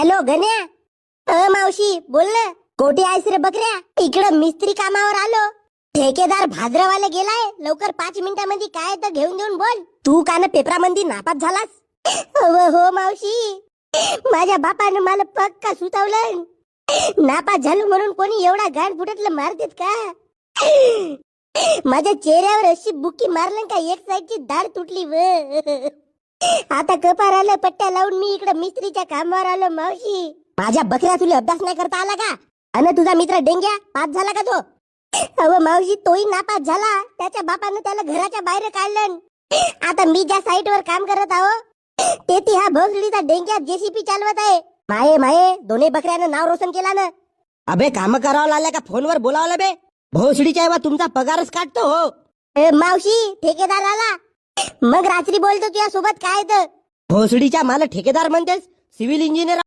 Hello गण्या. अ मावशी बोल ना. कोठे आहेस रे बकऱ्या. इकडं मिस्त्री कामावर आलो. ठेकेदार भाद्रवाले गेलाय. लवकर पाच मिनिटामध्ये काय तर घेऊन देऊन बोल. तू का ना पेपरामध्ये नापास झालास? अव हो मावशी. माझ्या बापानं मला पक्का सुचवलं नापास झालो म्हणून कोणी एवढा गाड फुटतलं मारतेत का? माझ्या चेहऱ्यावर अशी बुकी मारलं का एक साईडची दाढ तुटली व. आता कपार आलं पट्ट्या लावून मी इकडे मिस्त्रीच्या कामावर आलो मावशी. माझ्या बकऱ्या तुला अभ्यास नाही करता आला का? अन तुझा मित्र डेंग्या पास झाला का तो? अव मावशी तोही नापास झाला. त्याच्या बापानं त्याला घराच्या बाहेर काढलं. आता मी ज्या साईट वर काम करत आहो तेथे हा भोसडीचा डेंग्या जेसीपी चालवत आहे. माये माये दोन्ही बकऱ्यानं नाव रोशन केला ना. अबे काम करावं लागलं का फोनवर बोलावलं बे? भोसडीच्या तुमचा पगारच काढतो हो. ए, मावशी ठेकेदार आला. मग रात्री बोलतो तुझ्या सोबत काय तर? भोसडीच्या मला ठेकेदार म्हणतेस? Civil engineer